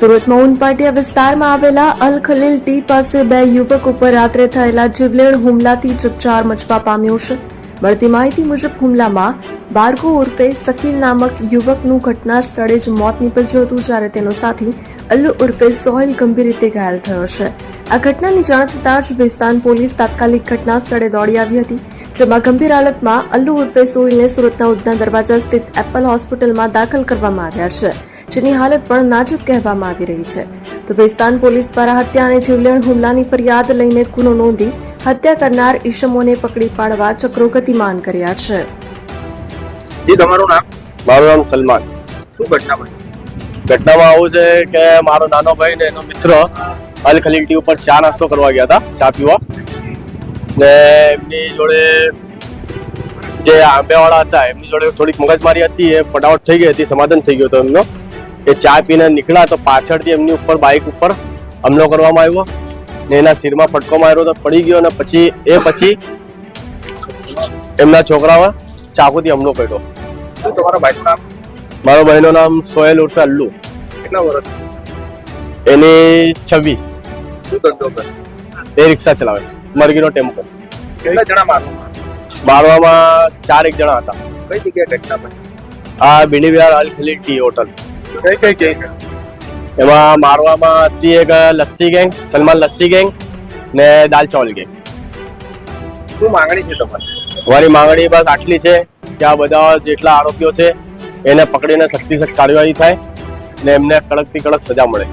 સુરતમાં ઉનપાટિયા વિસ્તારમાં આવેલા અલ ખલીલ ટી પાસે બે યુવક ઉપર રાત્રે થયેલા જીવલેણ હુમલાથી ચકચાર મચવા પામ્યો છે. મળતી માહિતી મુજબ હુમલામાં બારકો ઉર્ફે સકીલ નામક યુવકનું ઘટના સ્થળે જ મોત નીપજ્યું હતું, જ્યારે તેનો સાથી અલ્લુ ઉર્ફે સોહેલ ગંભીર રીતે ઘાયલ થયો છે. આ ઘટનાની જાણ થતાં જ બેસ્તાન પોલીસ તાત્કાલિક ઘટના સ્થળે દોડી આવી હતી, જેમાં ગંભીર હાલતમાં અલ્લુ ઉર્ફે સોહિલને સુરતના ઉધના દરવાજા સ્થિત એપલ હોસ્પિટલમાં દાખલ કરવામાં આવ્યા છે. જેની હાલત પણ નાજુક કહેવામાં આવી રહી છે. તો બેસ્તાન પોલીસ દ્વારા હત્યા અને જીવલેણ હુમલાની ફરિયાદ લઈને ગુનો નોંધી હત્યા કરનાર ઈશમોને પકડી પાડવા ચક્રો ગતિમાન કર્યા છે. જી તમારું નામ? મારું નામ સલમાન. શું ઘટના બની ઘટનામાં આવું છે કે મારો નાનો ભાઈ ને એનો મિત્ર અલ ખલીલટી ઉપર ચા નાસ્તો કરવા ગયા હતા ચા પીવા. ને એમની જોડે જે આંબેવાળા હતા એમની જોડે થોડીક મગજમારી હતી એ ફટાફટ થઈ ગઈ હતી સમાધાન થઈ ગયો હતું એમનો. એ ચા પીને નીકળ્યા તો પાછળથી એમની ઉપર બાઇક ઉપર હમલો કરવામાં આવ્યો ને એના શિરમાં ફટકો માર્યો તો પડી ગયો અને પછી એ પછી એમના છોકરાઓ ચાકુથી હમલો કર્યો. મારો ભાઈનું નામ સોહેલ ઉર્ફે અલ્લુ. કેટલા વર્ષ? એની છવ્વીસ. એ રિક્ષા ચલાવે. મરઘીનો ટેમ્પો. કેટલા જણા મારવામાં મારવામાં ચાર એક જણા હતા. કઈ જગ્યાએ ઘટના આ બીડી વિહાર અલ ખલીલ ટી હોટલ. કઈ કઈ ગેંગ? એમાં મારવામાં હતી એક લસ્સી ગેંગ સલમાન લસ્સી ગેંગ ને દાલ ચાવલ ગેંગ. શું માંગણી છે તમારી? અમારી માંગણી બસ આટલી છે કે આ બધા જેટલા આરોપીઓ છે એને પકડીને સખ્તી સખ્ત કાર્યવાહી થાય ને એમને કડકથી કડક સજા મળે.